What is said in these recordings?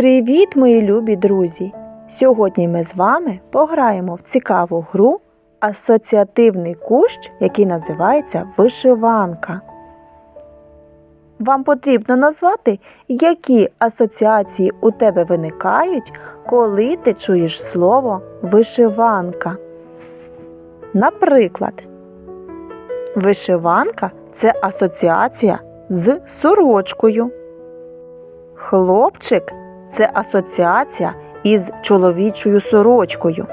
Привіт, мої любі друзі! Сьогодні ми з вами пограємо в цікаву гру асоціативний кущ, який називається вишиванка. Вам потрібно назвати, які асоціації у тебе виникають, коли ти чуєш слово вишиванка. Наприклад, вишиванка це асоціація з сорочкою. Хлопчик це асоціація із чоловічою сорочкою.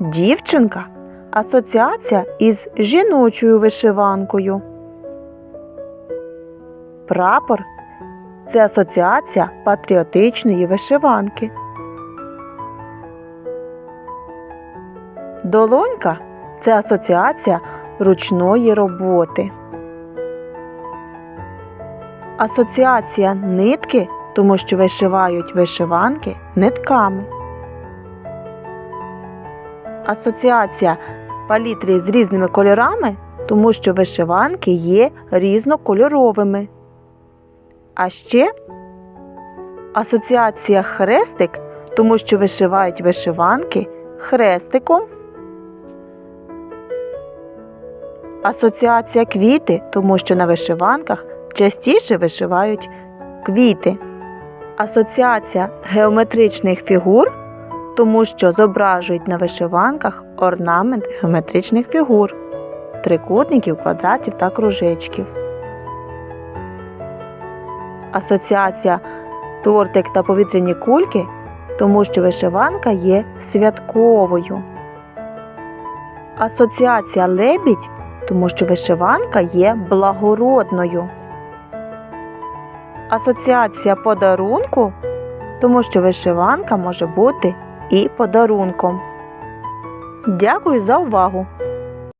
Дівчинка асоціація із жіночою вишиванкою. Прапор це асоціація патріотичної вишиванки. Долонька це асоціація ручної роботи. Асоціація нитки, тому що вишивають вишиванки нитками. Асоціація палітри з різними кольорами, тому що вишиванки є різнокольоровими. А ще асоціація хрестик, тому що вишивають вишиванки хрестиком. Асоціація квіти, тому що на вишиванках частіше вишивають квіти. Асоціація геометричних фігур, тому що зображують на вишиванках орнамент геометричних фігур, трикутників, квадратів та кружечків. Асоціація тортик та повітряні кульки, тому що вишиванка є святковою. Асоціація лебідь, тому що вишиванка є благородною. Асоціація подарунку, тому що вишиванка може бути і подарунком. Дякую за увагу!